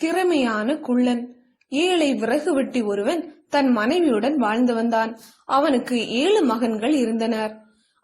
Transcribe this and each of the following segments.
திறமையான குள்ளன். ஏழை விறகு வெட்டி ஒருவன் தன் மனைவியுடன் வாழ்ந்து வந்தான். அவனுக்கு ஏழு மகன்கள் இருந்தனர்.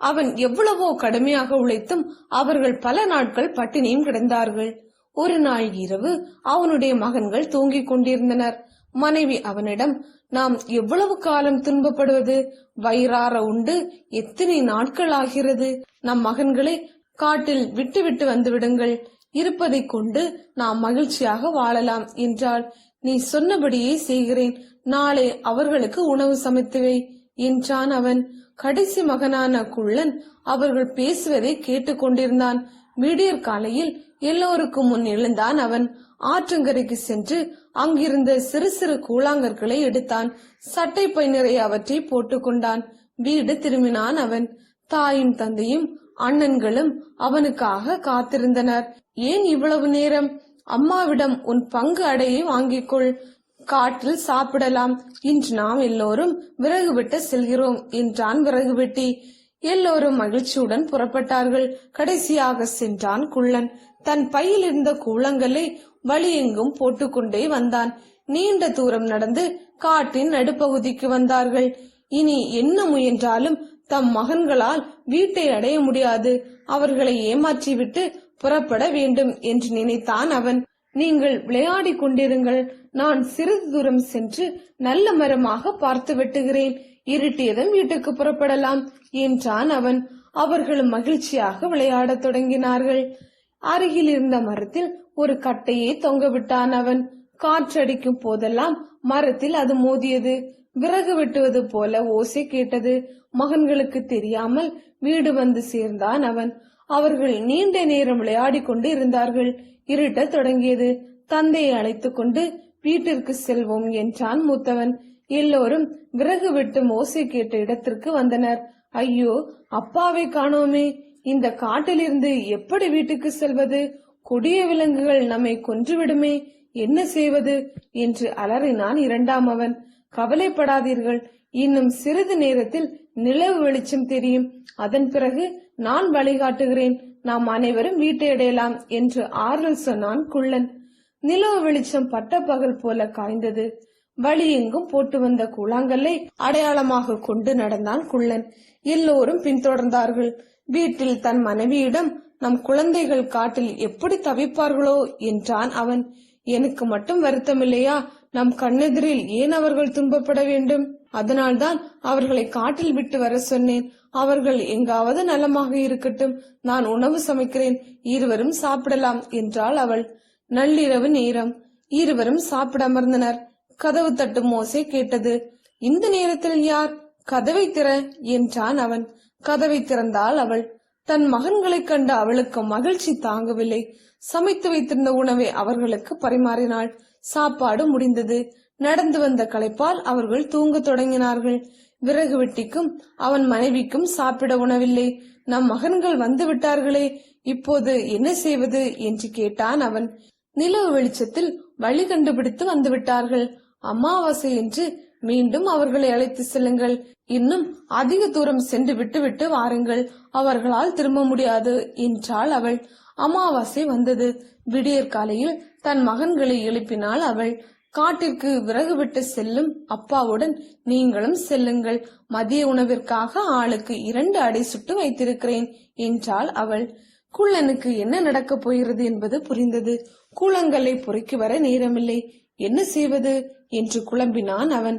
அவன் எவ்வளவோ கடுமையாக உழைத்தும் அவர்கள் பல நாட்கள் பட்டினியும் கிடந்தார்கள். ஒரு நாள் இரவு அவனுடைய மகன்கள் தூங்கிக் கொண்டிருந்தனர். மனைவி அவனிடம் நாம் எவ்வளவு காலம் துன்பப்படுவது? வயிறார உண்டு. எத்தனை நாட்கள் ஆகிறது? நம் மகன்களை காட்டில் விட்டுவிட்டு வந்து விடுங்கள் இருப்பதை கொண்டு நாம் மகிழ்ச்சியாக வாழலாம் என்றால் நீ சொன்னபடியே செய்கிறேன். நாளை அவர்களுக்கு உணவு சமைத்துவை என்றான் அவன். கடைசி மகனான குள்ளன் அவர்கள் பேசுவதை கேட்டுக்கொண்டிருந்தான் விடியற் காலையில் எல்லோருக்கும் முன் எழுந்தான் அவன். ஆற்றங்கரைக்கு சென்று அங்கிருந்த சிறு சிறு கூழாங்கற்களை எடுத்தான். சட்டை பை நிறைய அவற்றை போட்டுக்கொண்டான் வீடு திரும்பினான் அவன். தாயும் தந்தையும் அண்ணன்களும் அவனுக்காக காத்திருந்தனர். ஏன் இவ்வளவு நேரம்? அம்மாவிடம் உன் பங்கு அடையை வாங்கிக் கொள் காட்டில் சாப்பிடலாம். இன்று நாம் எல்லோரும் விறகு வெட்ட செல்கிறோம் என்றான் விறகு வெட்டி எல்லோரும் மகிழ்ச்சியுடன் புறப்பட்டார்கள். கடைசியாக சென்றான் குள்ளன். தன் பையில் இருந்த கூழங்களை வழியெங்கும் போட்டுக்கொண்டே வந்தான். நீண்ட தூரம் நடந்து காட்டின் நடுப்பகுதிக்கு வந்தார்கள். இனி என்ன முயன்றாலும் தம் மகன்களால் வீட்டை அடைய முடியாது. அவர்களை ஏமாற்றிவிட்டு புறப்பட வேண்டும் என்று நினைத்தான் அவன். நீங்கள் விளையாடிக் கொண்டிருங்கள். நான் சிறிது தூரம் சென்று நல்ல மரமாக பார்த்து வெட்டுகிறேன். இருட்டியதும் வீட்டுக்கு புறப்படலாம் என்றான் அவன். அவர்களும் மகிழ்ச்சியாக விளையாடத் தொடங்கினார்கள். அருகில் இருந்த மரத்தில் ஒரு கட்டையை தொங்கவிட்டான் அவன். காற்றடிக்கும் போதெல்லாம் மரத்தில் அது மோதியது. விறகு வெட்டுவது போல ஓசை கேட்டது. மகன்களுக்கு தெரியாமல் வீடு வந்து சேர்ந்தான் அவன். அவர்கள் நீண்ட நேரம் விளையாடி கொண்டு இருந்தார்கள். இருட்டத் தொடங்கியது. தந்தையை அழைத்துக் கொண்டு வீட்டிற்கு செல்வோம் என்றான் மூத்தவன். எல்லோரும் விறகு வெட்டும் ஓசை கேட்ட இடத்திற்கு வந்தனர். ஐயோ அப்பாவை காணோமே. இந்த காட்டிலிருந்து எப்படி வீட்டுக்கு செல்வது? கொடிய விலங்குகள் நம்மை கொன்றுவிடுமே என்ன செய்வது? என்று அலறினான் இரண்டாம் அவன். கவலைப்படாதீர்கள். இன்னும் சிறிது நேரத்தில் நிலவு வெளிச்சம் தெரியும். அதன் பிறகு நான் வழிகாட்டுகிறேன். நாம் அனைவரும் வீட்டை அடையலாம் என்று ஆறுதல் சொன்னான் குள்ளன். நிலவு வெளிச்சம் பட்டப்பகல் போல காய்ந்தது. வழி எங்கும் போட்டு வந்த கூழாங்கல்லை அடையாளமாக கொண்டு நடந்தான் குள்ளன். எல்லோரும் பின்தொடர்ந்தார்கள். வீட்டில் தன் மனைவியிடம் நம் குழந்தைகள் காட்டில் எப்படி தவிப்பார்களோ? என்றான் அவன். எனக்கு மட்டும் வருத்தமில்லையா? நம் கண்ணெதிரில் ஏன் அவர்கள் துன்பப்பட வேண்டும்? அதனால்தான் அவர்களை காட்டில் விட்டு வர சொன்னேன். அவர்கள் எங்காவது நலமாக இருக்கட்டும். நான் உணவு சமைக்கிறேன். இருவரும் சாப்பிடலாம் என்றாள் அவள். நள்ளிரவு நேரம். இருவரும் சாப்பிட அமர்ந்தனர். கதவு தட்டும் ஓசை கேட்டது. இந்த நேரத்தில் யார்? கதவை திற என்றான் அவன். கதவை திறந்தாள் அவள். தன் மகன்களைக் கண்ட அவளுக்கு மகிழ்ச்சி தாங்கவில்லை. சமைத்து வைத்திருந்த உணவை அவர்களுக்கு பரிமாறினாள். சாப்பாடு முடிந்தது. நடந்து வந்த களைப்பால் அவர்கள் தூங்கத் தொடங்கினார்கள். விறகு வெட்டிக்கும் அவன் மனைவிக்கும் சாப்பிட உணவில்லை. நம் மகன்கள் வந்து விட்டார்களே இப்போது என்ன செய்வது என்று கேட்டான் அவன். நிலவு வெளிச்சத்தில் வழி கண்டுபிடித்து வந்து விட்டார்கள். அமாவாசை என்று மீண்டும் அவர்களை அழைத்து செல்லுங்கள். இன்னும் அதிக தூரம் சென்று விட்டுவிட்டு வாருங்கள். அவர்களால் திரும்ப முடியாது என்றாள் அவள். அமாவாசை வந்தது. விடியற் காலையில் தன் மகன்களை எழுப்பினாள் அவள். காட்டிற்கு விறகு விட்டு செல்லும் அப்பாவுடன் நீங்களும் செல்லுங்கள். மதிய உணவிற்காக ஆளுக்கு இரண்டு அடை சுட்டு வைத்திருக்கிறேன் என்றாள் அவள். குள்ளனுக்கு என்ன நடக்கப் போகிறது என்பது புரிந்தது. கூழங்களை பொறுக்கி வர நேரமில்லை. என்ன செய்வது? என்று குழம்பினான் அவன்.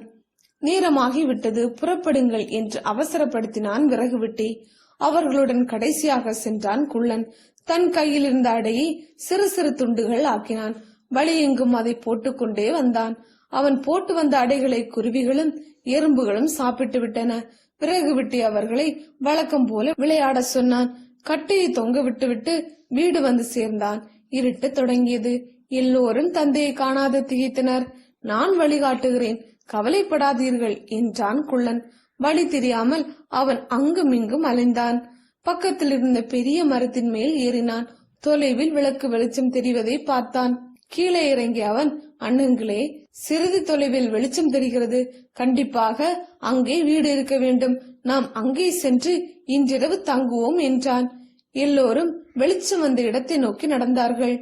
நேரமாகி விட்டது புறப்படுங்கள் என்று அவசரப்படுத்தினான் விறகு விட்டி அவர்களுடன் கடைசியாக சென்றான் குள்ளன். தன் கையில் இருந்த அடையை சிறு சிறு துண்டுகள் ஆக்கினான். வழியெங்கும் அதை போட்டுக்கொண்டே வந்தான். அவன் போட்டு வந்த அடைகளை குருவிகளும் எறும்புகளும் சாப்பிட்டு விட்டன. பிறகு விட்டு அவர்களை வழக்கம் போல விளையாட சொன்னான். கட்டையை தொங்க விட்டுவிட்டு வீடு வந்து சேர்ந்தான். இருட்டு தொடங்கியது. எல்லோரும் தந்தையை காணாத திகைத்தனர். நான் வழிகாட்டுகிறேன். கவலைப்படாதீர்கள் என்றான் குள்ளன். வழி தெரியாமல் அவன் அங்குமிங்கும் அலைந்தான். பக்கத்தில் இருந்த பெரிய மரத்தின் மேல் ஏறினான். தொலைவில் விளக்கு வெளிச்சம் தெரிவதை பார்த்தான். கீழே இறங்கிய அவன் அண்ணுங்களே சிறிது தொலைவில் வெளிச்சம் தெரிகிறது. கண்டிப்பாக அங்கே வீடு இருக்க வேண்டும். நாம் அங்கே சென்று இன்றிரவு தங்குவோம் என்றான். எல்லோரும் வெளிச்சம் வந்த இடத்தை நோக்கி நடந்தார்கள்.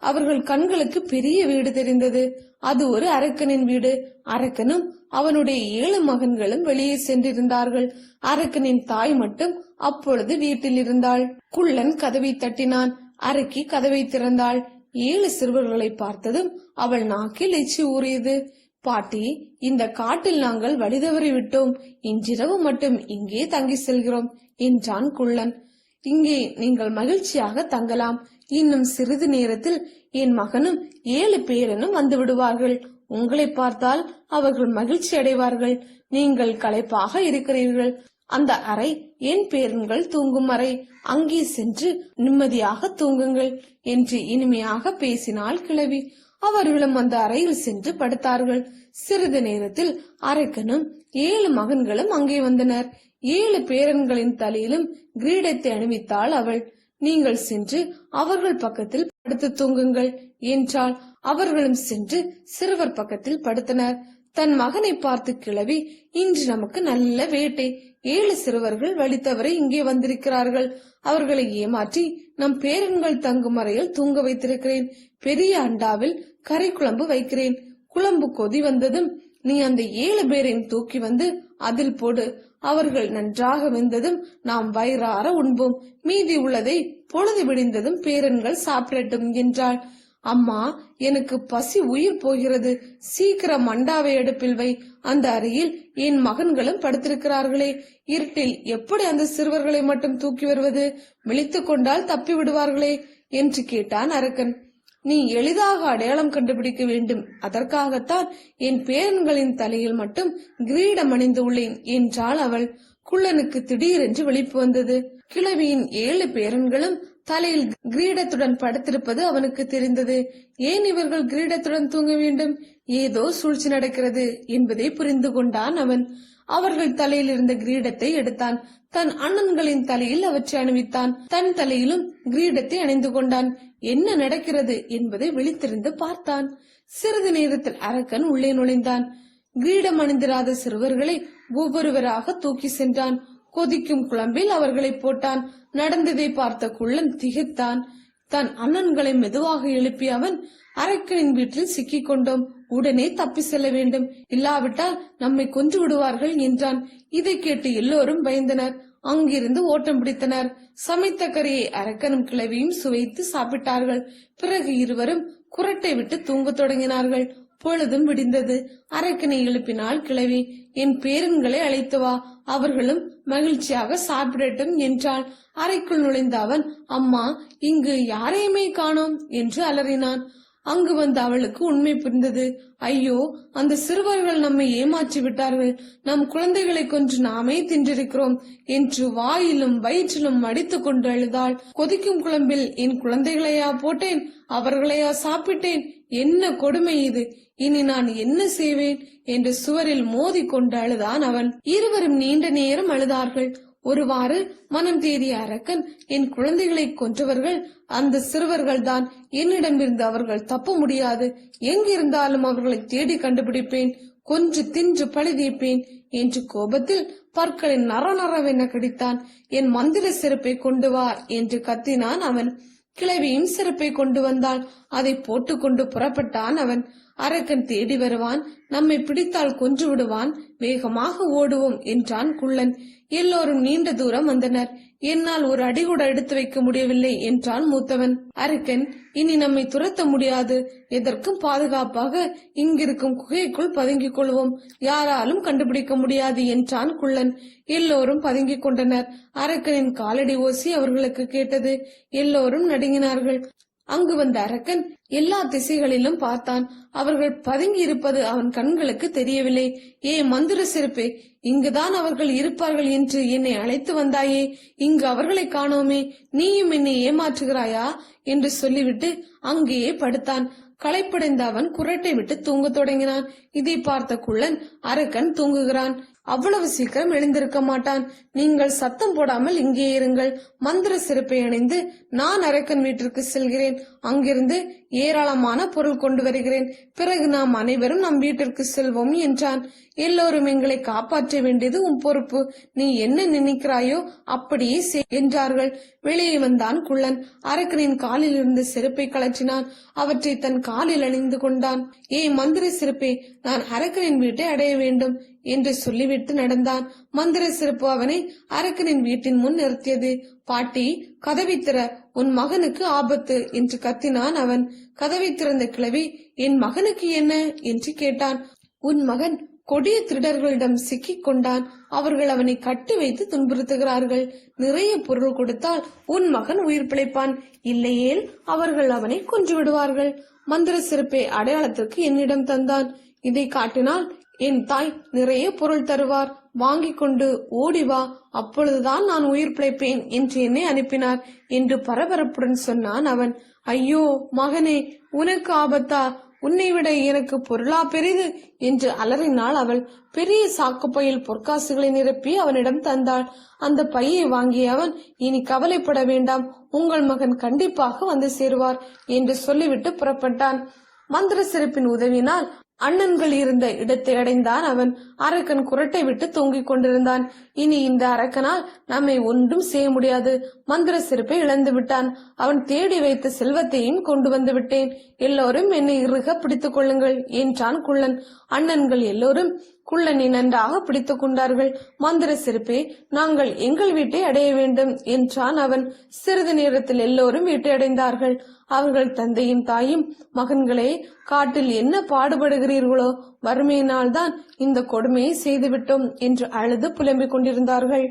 அவர்கள் கண்களுக்கு பெரிய வீடு தெரிந்தது. அது ஒரு அரக்கனின் வீடு. அரக்கனும் அவனுடைய ஏழு மகன்களும் வெளியே சென்றிருந்தார்கள். அரக்கனின் தாய் மட்டும் அப்பொழுது வீட்டில் இருந்தாள். குள்ளன் கதவை தட்டினான். அரக்கி கதவை திறந்தாள். ஏழு சிறுவர்களை பார்த்ததும் அவள் நாக்கில் எச்சி ஊறியது. பாட்டி இந்த காட்டில் நாங்கள் வழிதவறி விட்டோம். இன்றிரவு மட்டும் இங்கே தங்கி செல்கிறோம் என்றான் குள்ளன். இங்கே நீங்கள் மகிழ்ச்சியாக தங்கலாம். இன்னும் சிறிது நேரத்தில் என் மகனும் ஏழு பேரனும் வந்து விடுவார்கள். உங்களை பார்த்தால் அவர்கள் மகிழ்ச்சி அடைவார்கள். நீங்கள் களைப்பாக இருக்கிறீர்கள். அந்த அறை என் பேரன்கள் தூங்கும் அறை. அங்கே சென்று நிம்மதியாக தூங்குங்கள் என்று இனிமையாக பேசினாள் கிழவி அவர்களும் அந்த அறையில் சென்று படுத்தார்கள். சிறிது நேரத்தில் அரக்கனும் ஏழு மகன்களும் அங்கே வந்தனர். ஏழு பேரன்களின் தலையிலும் கிரீடத்தை அணிவித்தாள் அவள். நீங்கள் சென்று அவர்கள் பக்கத்தில் படுத்து தூங்குங்கள். என்றால் அவர்களும் சென்று சிறுவர் பக்கத்தில் படுத்தனர். தன் மகனை பார்த்து கிளவி இன்று நமக்கு நல்ல வேட்டை. ஏழு சிறுவர்கள் வழித்தவரை இங்கே வந்திருக்கிறார்கள். அவர்களை ஏமாற்றி நம் பேரன்கள் தங்கும் அறையில் தூங்க வைத்திருக்கிறேன். பெரிய அண்டாவில் கரை குழம்பு வைக்கிறேன். குழம்பு கொதி வந்ததும் நீ அந்த ஏழு பேரையும் தூக்கி வந்து அதில் போடு. அவர்கள் நன்றாக வெந்ததும் நாம் வயிறார உண்போம். மீதி உள்ளதை பொழுது விடிந்ததும் பேரன்கள் சாப்பிடட்டும் என்றாள். அம்மா எனக்கு பசி உயிர் போகிறது. சீக்கிரம் மண்டாவை அடுப்பில் வை. அந்த அறையில் என் மகன்களும் படுத்திருக்கிறார்களே. இருட்டில் எப்படி அந்த சிறுவர்களை மட்டும் தூக்கி வருவது? விழித்துக் கொண்டால் தப்பி விடுவார்களே என்று கேட்டான் அரக்கன். நீ எளிதாக அடையாளம் கண்டுபிடிக்க வேண்டும். அதற்காகத்தான் என் பேரன்களின் தலையில் மட்டும் கிரீடம் அணிந்து உள்ளேன் என்றாள் அவள். குள்ளனுக்கு திடீரென்று வெளிப்பு வந்தது. கிழவியின் ஏழு பேரன்களும் தலையில் கிரீடத்துடன் படுத்திருப்பது அவனுக்கு தெரிந்தது. ஏன் இவர்கள் கிரீடத்துடன் தூங்க வேண்டும்? ஏதோ சூழ்ச்சி நடக்கிறது என்பதை புரிந்து கொண்டான் அவன். அவர்கள் தலையில் இருந்த கிரீடத்தை எடுத்தான். தன் அண்ணன்களின் தலையில் அவற்றை அணிவித்தான். தன் தலையிலும் கிரீடத்தை அணிந்து கொண்டான். என்ன நடக்கிறது என்பதை விழித்திருந்து பார்த்தான். சிறிது நேரத்தில் அரக்கன் உள்ளே நுழைந்தான். கிரீடம் அணிந்திராத சிறுவர்களை ஒவ்வொருவராக தூக்கி சென்றான். கொதிக்கும் குழம்பில் அவர்களை போட்டான். நடந்ததை பார்த்த குள்ளன் திகைத்தான். தன் அண்ணன்களை மெதுவாக எழுப்பிய அவன் அரக்கனின் வீட்டில் சிக்கிக் கொண்டோம் உடனே தப்பி செல்ல வேண்டும். இல்லாவிட்டால் நம்மை கொன்று விடுவார்கள் என்றான். இதை கேட்டு எல்லோரும் பயந்தனர். அங்கிருந்து ஓட்டம் பிடித்தனர். சமைத்த கறியை அரக்கனும் கிளவியும் சுவைத்து சாப்பிட்டார்கள். பிறகு இருவரும் குரட்டை விட்டு தூங்கத் தொடங்கினார்கள். பொழுதும் விடிந்தது. அரக்கனை எழுப்பினாள் கிழவி என் பேரன்களை அழைத்து வா. அவர்களும் மகிழ்ச்சியாக சாப்பிடட்டும் என்றாள். அறைக்குள் நுழைந்த அவன் அம்மா இங்கு யாரையுமே காணோம் என்று அலறினான். அங்கு வந்த அவளுக்கு உண்மை புரிந்தது. ஐயோ அந்த சிறுவர்கள் நம்மை ஏமாற்றி விட்டார்கள். நம் குழந்தைகளை கொன்று நாமே தின்றிருக்கிறோம் என்று வாயிலும் வயிற்றிலும் அடித்துக் கொண்டு அழுதாள். கொதிக்கும் குழம்பில் என் குழந்தைகளையா போட்டேன்? அவர்களையா சாப்பிட்டேன்? என்ன கொடுமை இது? இனி நான் என்ன செய்வேன்? என்று சுவரில் மோதி கொண்டு அழுதான் அவன். இருவரும் நீண்ட நேரம் அழுதார்கள். ஒருவாறு மனம் தேறிய அரக்கன் என் குழந்தைகளை கொன்றவர்கள் அந்த சிறுவர்கள் தான் என்னிடமிருந்து அவர்கள் தப்ப முடியாது. எங்கிருந்தாலும் அவர்களை தேடி கண்டுபிடிப்பேன். கொன்று தின்று பழுதீப்பேன் என்று கோபத்தில் பற்களை நர நரவென கடித்தான் என் மந்திர செருப்பை கொண்டு வா என்று கத்தினான் அவன். கிழவியும் செருப்பை கொண்டு வந்தாள். அதை போட்டுக்கொண்டு புறப்பட்டான் அவன். அரக்கன் தேடி வருவான் நம்மை பிடித்தால் கொன்று விடுவான் வேகமாக ஓடுவோம் என்றான் குள்ளன். எல்லோரும் நீண்ட தூரம் வந்தனர். என்னால் ஒரு அடி கூட எடுத்து வைக்க முடியவில்லை என்றான் மூத்தவன். அரக்கன் இனி நம்மை துரத்த முடியாது. எதற்கும் பாதுகாப்பாக இங்கிருக்கும் குகைக்குள் பதுங்கிக் கொள்வோம். யாராலும் கண்டுபிடிக்க முடியாது என்றான் குள்ளன். எல்லோரும் பதுங்கிக் கொண்டனர். அரக்கனின் காலடி ஓசி அவர்களுக்கு கேட்டது. எல்லோரும் நடுங்கினார்கள். அங்கு வந்த அரக்கன் எல்லா திசைகளிலும் பார்த்தான். அவர்கள் பதுங்கி இருப்பது அவன் கண்களுக்கு தெரியவில்லை. ஏ மந்திர சிறப்பே இங்குதான் அவர்கள் இருப்பார்கள் என்று என்னை அழைத்து வந்தாயே. இங்கு அவர்களை காணோமே நீயும் என்னை ஏமாற்றுகிறாயா? என்று சொல்லிவிட்டு அங்கேயே படுத்தான். களைப்படைந்த அவன் குரட்டை விட்டு தூங்கத் தொடங்கினான். இதை பார்த்த குள்ளன் அரக்கன் தூங்குகிறான். அவ்வளவு சீக்கிரம் எழுந்திருக்க மாட்டான். நீங்கள் சத்தம் போடாமல் இங்கே இருங்கள். மந்திர சிறப்பை அணிந்து நான் அரக்கன் வீட்டிற்கு செல்கிறேன். அங்கிருந்து ஏராளமான பொருள் கொண்டு வருகிறேன். பிறகு நாம் அனைவரும் நம் வீட்டிற்கு செல்வோம் என்றான். எல்லோரும் எங்களை காப்பாற்ற வேண்டியது உன் பொறுப்பு. நீ என்ன நினைக்கிறாயோ அப்படியே என்றார்கள். வெளியே வந்தான் குள்ளன். அரக்கனின் காலில் இருந்து செருப்பை கலற்றினான் அவற்றை தன் காலில் அணிந்து கொண்டான். ஏ மந்திர சிறப்பே நான் அரக்கனின் வீட்டை அடைய வேண்டும் என்று சொல்லிவிட்டு நடந்தான். மந்திர சிறப்பு அவனை அரக்கனின் வீட்டின் முன் நிறுத்தியது. பாட்டி கதவை திற உன் மகனுக்கு ஆபத்து என்று கத்தினான் அவன். கதவை திறந்த கிழவி என் மகனுக்கு என்ன? என்று கேட்டான். உன் மகன் கொடிய திருடர்களிடம் சிக்கிக் கொண்டான். அவர்கள் அவனை கட்டி வைத்து துன்புறுத்துகிறார்கள். நிறைய பொருள் கொடுத்தால் உன் மகன் உயிர் பிழைப்பான். இல்லையேல் அவர்கள் அவனை கொன்று விடுவார்கள். மந்திர சிறப்பை அடையாளத்திற்கு என்னிடம் தந்தான். இதை காட்டினால் என் தாய் நிறைய பொருள் தருவார். வாங்கிக் கொண்டு ஓடி வா அப்பொழுதுதான் நான் உயிர் பிழைப்பேன் என்று என்னை அனுப்பினார் என்று பரபரப்புடன் சொன்னான் அவன். ஐயோ மகனே உனக்கு ஆபத்தா? உன்னை விட எனக்கு பொருளா பெரிது? என்று அலறினாள் அவள். பெரிய சாக்குப்பையில் பொற்காசுகளை நிரப்பி அவனிடம் தந்தாள். அந்த பையை வாங்கிய அவன் இனி கவலைப்பட வேண்டாம் உங்கள் மகன் கண்டிப்பாக வந்து சேருவார் என்று சொல்லிவிட்டு புறப்பட்டான். மந்திர சிறப்பின் உதவினால் அண்ணன்கள் இருந்த இடத்தை அடைந்தான் அவன். அரக்கன் குரட்டை விட்டு தொங்கிக் கொண்டிருந்தான். இனி இந்த அரக்கனால் நம்மை ஒன்றும் செய்ய முடியாது. மந்திர சிறப்பை இழந்து விட்டான். அவன் தேடி வைத்த செல்வத்தையும் கொண்டு வந்து விட்டேன். எல்லோரும் என்னை இறுக பிடித்துக் கொள்ளுங்கள் என்றான் குள்ளன். அண்ணன்கள் எல்லோரும் குள்ளனை நன்றாக பிடித்துக் கொண்டார்கள். மந்திர சிறப்பே நாங்கள் எங்கள் வீட்டை அடைய வேண்டும் என்றான் அவன். சிறிது நேரத்தில் எல்லோரும் வீட்டை அடைந்தார்கள். அவர்கள் தந்தையும் தாயும் மகன்களே காட்டில் என்ன பாடுபடுகிறீர்களோ வறுமையினால்தான் இந்த கொடுமையை செய்துவிட்டோம் என்று அழுது புலம்பிக் கொண்டிருந்தார்கள்.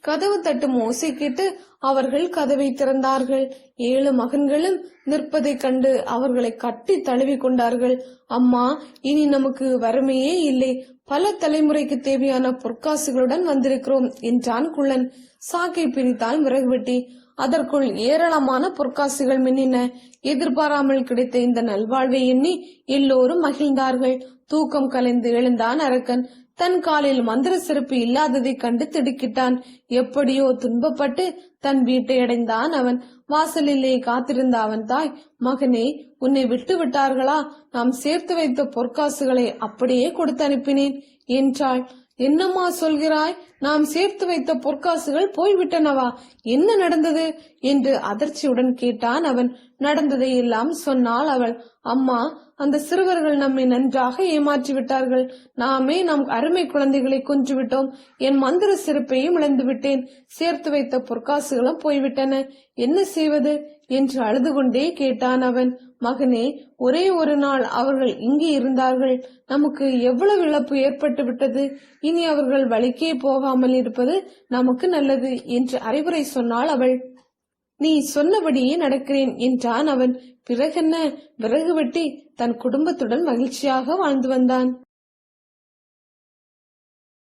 கதவு தட்டும் ஓசை கேட்டு அவர்கள் கதவை திறந்தார்கள். ஏழு மகன்களும் நிற்பதைக் கண்டு அவர்களை கட்டி தழுவி கொண்டார்கள். அம்மா இனி நமக்கு வறுமையே இல்லை. பல தலைமுறைக்கு தேவையான பொற்காசுகளுடன் வந்திருக்கிறோம் என்றான் குள்ளன். சாக்கை பிரித்தான் விறகு வெட்டி அதற்குள் ஏராளமான பொற்காசுகள் மின்னின. எதிர்பாராமல் கிடைத்த இந்த நல்வாழ்வை எண்ணி எல்லோரும் மகிழ்ந்தார்கள். தூக்கம் கலைந்து எழுந்தான் அரக்கன். தன் காலில் மந்திர சிறப்பு இல்லாததை கண்டு திடுக்கிட்டான். எப்படியோ துன்பப்பட்டு தன் வீட்டை அடைந்தான் அவன். வாசலிலே காத்திருந்த அவன் தாய் மகனே உன்னை விட்டு விட்டார்களா? நாம் சேர்த்து வைத்த பொற்காசுகளை அப்படியே கொடுத்து அனுப்பினேன் என்றாள். என்னம்மா சொல்கிறாய்? நாம் சேர்த்து வைத்த பொற்காசுகள் போய்விட்டனவா? என்ன நடந்தது? என்று அதிர்ச்சியுடன் கேட்டான் அவன். நடந்ததை எல்லாம் சொன்னாள் அவள் அம்மா அந்த சிறுவர்கள் நம்மை நன்றாக ஏமாற்றி விட்டார்கள். நாமே நம் அருமை குழந்தைகளை கொன்று விட்டோம் என் மந்திர சிறப்பையும் இழந்து விட்டேன். சேர்த்து வைத்த பொற்காசுகளும் போய்விட்டன. என்ன செய்வது? என்று அழுது கொண்டே கேட்டான் அவன். மகனே ஒரே ஒரு நாள் அவர்கள் இங்கே இருந்தார்கள். நமக்கு எவ்வளவு இழப்பு ஏற்பட்டு விட்டது இனி அவர்கள் வழிக்கே போகாமல் இருப்பது நமக்கு நல்லது என்று அறிவுரை சொன்னாள் அவள் நீ சொன்னபடியே நடக்கிறேன் என்றான் அவன். பிறகென்ன? விறகு வெட்டி தன் குடும்பத்துடன் மகிழ்ச்சியாக வாழ்ந்து வந்தான்.